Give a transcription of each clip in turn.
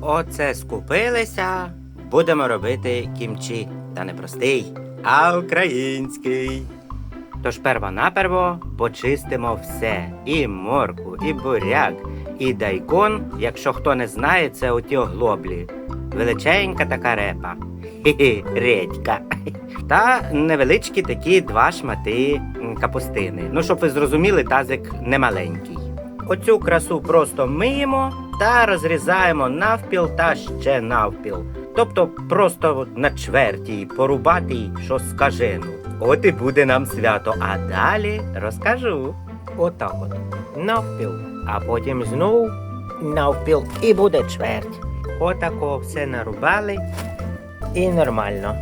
Оце скупилися. Будемо робити кімчі. Та не простий, а український. Тож перво-наперво почистимо все: і морку, і буряк, і дайкон, якщо хто не знає, це оті оглоблі. Величенька така репа. Хі-хі, редька. Та невеличкі такі два шмати капустини. Ну, щоб ви зрозуміли, тазик немаленький. Оцю красу просто миємо та розрізаємо навпіл та ще навпіл. Тобто просто на чверті порубати, що скажену. От і буде нам свято. А далі розкажу. Отак от. Навпіл. А потім знов навпіл і буде чверть. Отако все нарубали і нормально.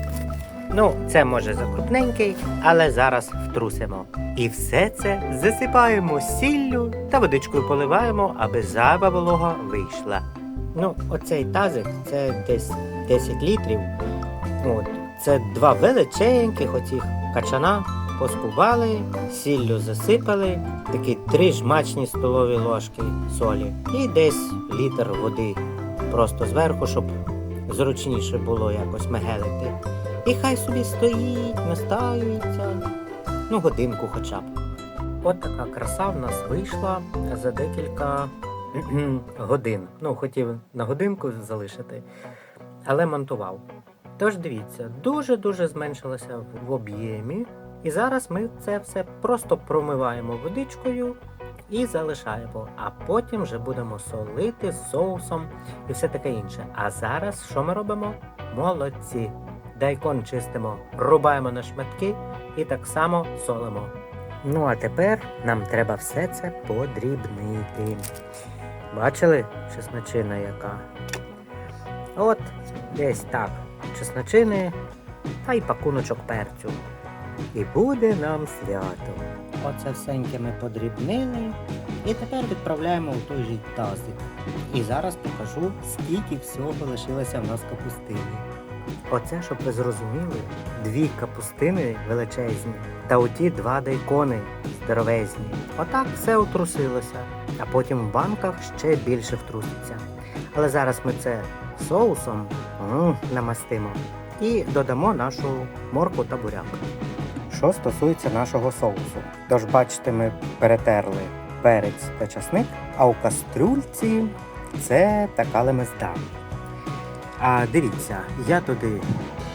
Ну, це може закрупненький, але зараз втрусимо. І все це засипаємо сіллю та водичкою поливаємо, аби зайва волога вийшла. Ну, оцей тазик це десь 10 літрів. От. Це два величеньких оцих качана поскубали, сіллю засипали, такі три жмачні столові ложки солі і десь літр води. Просто зверху, щоб зручніше було якось мегелити. І хай собі стоїть, настаюється. Ну, годинку хоча б. От така краса в нас вийшла за декілька годин. Ну, хотів на годинку залишити, але монтував. Тож дивіться, дуже-дуже зменшилося в- об'ємі. І зараз ми це все просто промиваємо водичкою і залишаємо. А потім вже будемо солити з соусом і все таке інше. А зараз що ми робимо? Молодці! Дайкон чистимо, рубаємо на шматки і так само солимо. Ну а тепер нам треба все це подрібнити. Бачили чесночина яка? От десь так. Чесночини та й пакуночок перцю. І буде нам свято. Оце всеньке ми подрібнили. І тепер відправляємо у той же тазик. І зараз покажу, скільки всього лишилося в нас капустини. Оце, щоб ви зрозуміли, дві капустини величезні та оті два дайкони здоровезні. Отак все утрусилося, а потім в банках ще більше втруситься. Але зараз ми це соусом м, намастимо і додамо нашу морку та буряк. Що стосується нашого соусу, тож бачите, ми перетерли перець та часник, а у кастрюльці це така лемезда. А дивіться, я туди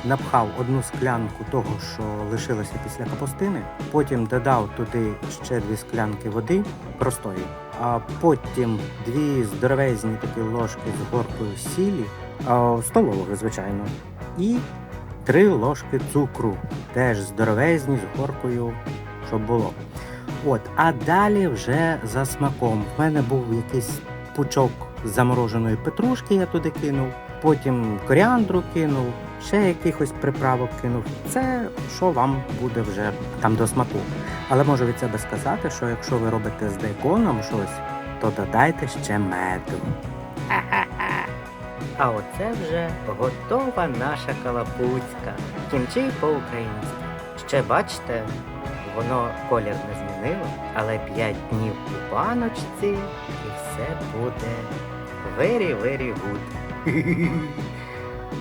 напхав одну склянку того, що лишилося після капустини, потім додав туди ще дві склянки води простої, а потім дві здоровезні такі ложки з горкою сілі, а, столової, звичайно, і три ложки цукру, теж здоровезні з горкою, щоб було. От, а далі вже за смаком. В мене був якийсь пучок замороженої петрушки, я туди кинув, потім коріандру кинув, ще якихось приправок кинув. Це що вам буде вже там до смаку. Але можу від себе сказати, що якщо ви робите з дайконом щось, то додайте ще меду. А оце вже готова наша калапуцька. Кімчі по-українськи. Ще бачите, воно колір не змінило, але 5 днів у баночці і все буде very, very good.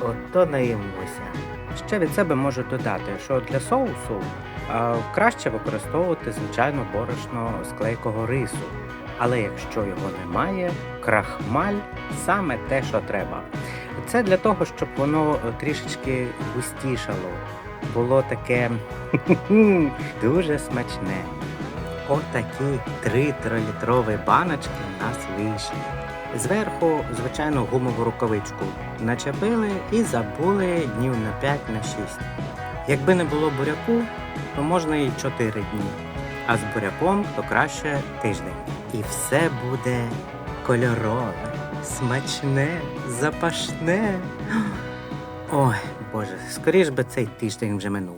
Ото наїмося. Ще від себе можу додати, що для соусу а, краще використовувати звичайно борошно з рису. Але якщо його немає, крахмаль саме те, що треба. Це для того, щоб воно трішечки густішало, було таке дуже смачне. Отакі три трилітрові баночки в нас вийшли. Зверху, звичайно, гумову рукавичку начепили і забули днів на 5 на 6. Якби не було буряку, то можна і 4 дні. А з буряком то краще тиждень. І все буде кольорове, смачне, запашне. Ой, Боже, скоріш би цей тиждень вже минув.